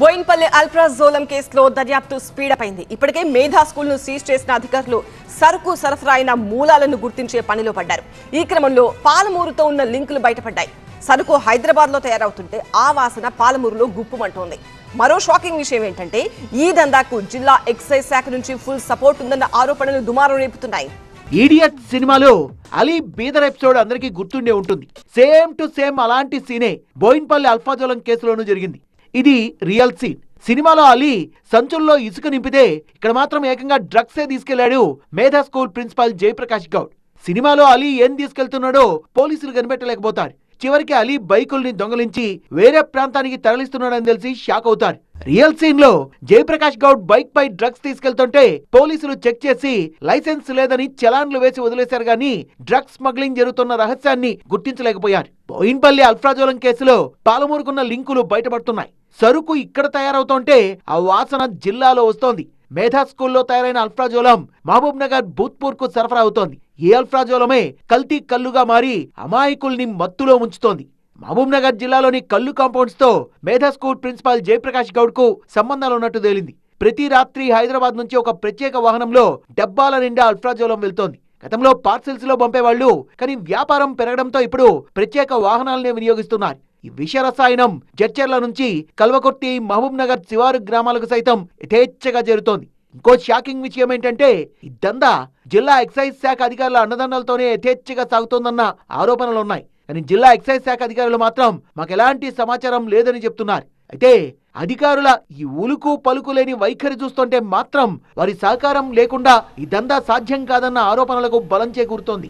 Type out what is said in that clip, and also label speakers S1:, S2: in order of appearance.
S1: Boinpally alprazolam కేసులో దర్యాప్తు speedup అయింది. ఇప్పటికే మేధా స్కూల్ను సీజ్ చేసిన అధికారులు సరుకు సరఫరా అయిన మూలాలను గుర్తించే పనిలో పడ్డారు. ఈ క్రమంలో పాలమూరుతో ఉన్న లింకులు బయటపడ్డాయి. సరుకు హైదరాబాద్లో తయారవుతుంటే ఆ వాసన పాలమూరులో గుప్పుమంటోంది. మరో షాకింగ్ విషయం ఏంటంటే ఈ దందాకు జిల్లా ఎక్సైజ్ శాఖ నుంచి ఫుల్ సపోర్ట్ ఉందన్న ఆరోపణలు దుమారం రేపుతున్నాయి.
S2: ఈడియట్ సినిమాలో అలీ బీదర్ ఎపిసోడ్ అందరికీ గుర్తుండే ఉంటుంది. సేమ్ టు సేమ్ అలాంటి సీనే బోయిన్పల్లి అల్ఫాజోలం కేసులోనూ జరిగింది. ఇది రియల్ సీన్. సినిమాలో అలీ సంచుల్లో ఇసుక నింపితే ఇక్కడ మాత్రం ఏకంగా డ్రగ్సే తీసుకెళ్ళాడు మేధా స్కూల్ ప్రిన్సిపాల్ జయప్రకాష్ గౌడ్. సినిమాలో అలీ ఏం తీసుకెళ్తున్నాడో పోలీసులు కనిపెట్టలేకపోతారు. చివరికి అలీ బైకుల్ని దొంగలించి వేరే ప్రాంతానికి తరలిస్తున్నాడని తెలిసి షాక్ అవుతారు. రియల్ సీన్లో జయప్రకాష్ గౌడ్ బైక్ పై డ్రగ్స్ తీసుకెళ్తుంటే పోలీసులు చెక్ చేసి లైసెన్స్ లేదని చలాన్లు వేసి వదిలేశారు గాని డ్రగ్స్ స్మగ్లింగ్ జరుగుతున్న రహస్యాన్ని గుర్తించలేకపోయారు. బోయిన్పల్లి అల్ఫ్రాజోలం కేసులో పాలమూరుకున్న లింకులు బయటపడుతున్నాయి. సరుకు ఇక్కడ తయారవుతుంటే ఆ వాసన జిల్లాలో వస్తోంది. మేధా స్కూల్లో తయారైన అల్ఫ్రాజోలం మహబూబ్ నగర్ భూత్పూర్కు సరఫరా అవుతోంది. ఈ అల్ఫ్రాజోలమే కల్తీ కల్లుగా మారి అమాయకుల్ని మత్తులో ఉంచుతోంది. మహబూబ్నగర్ జిల్లాలోని కల్లు కాంపౌండ్స్తో మేధా స్కూల్ ప్రిన్సిపాల్ జయప్రకాష్ గౌడ్కు సంబంధాలు ఉన్నట్టు తేలింది. ప్రతి రాత్రి హైదరాబాద్ నుంచి ఒక ప్రత్యేక వాహనంలో డబ్బాల నిండా అల్ఫ్రాజోలం వెళ్తోంది. గతంలో పార్సిల్స్లో పంపేవాళ్ళు కానీ వ్యాపారం పెరగడంతో ఇప్పుడు ప్రత్యేక వాహనాలనే వినియోగిస్తున్నారు. ఈ విష రసాయనం జడ్చర్ల నుంచి కల్వకొట్టి మహబూబ్ నగర్ శివారు గ్రామాలకు సైతం యథేచ్ఛగా చేరుతోంది. ఇంకో షాకింగ్ విషయం ఏంటంటే ఈ దందా జిల్లా ఎక్సైజ్ శాఖ అధికారుల అన్నదండలతోనే యథేచ్ఛగా సాగుతోందన్న ఆరోపణలున్నాయి. కానీ జిల్లా ఎక్సైజ్ శాఖ అధికారులు మాత్రం మాకు ఎలాంటి సమాచారం లేదని చెప్తున్నారు. అయితే అధికారుల ఈ ఉలుకు పలుకు లేని వైఖరి చూస్తుంటే మాత్రం వారి సహకారం లేకుండా ఈ దందా సాధ్యం కాదన్న ఆరోపణలకు బలం చేకూరుతోంది.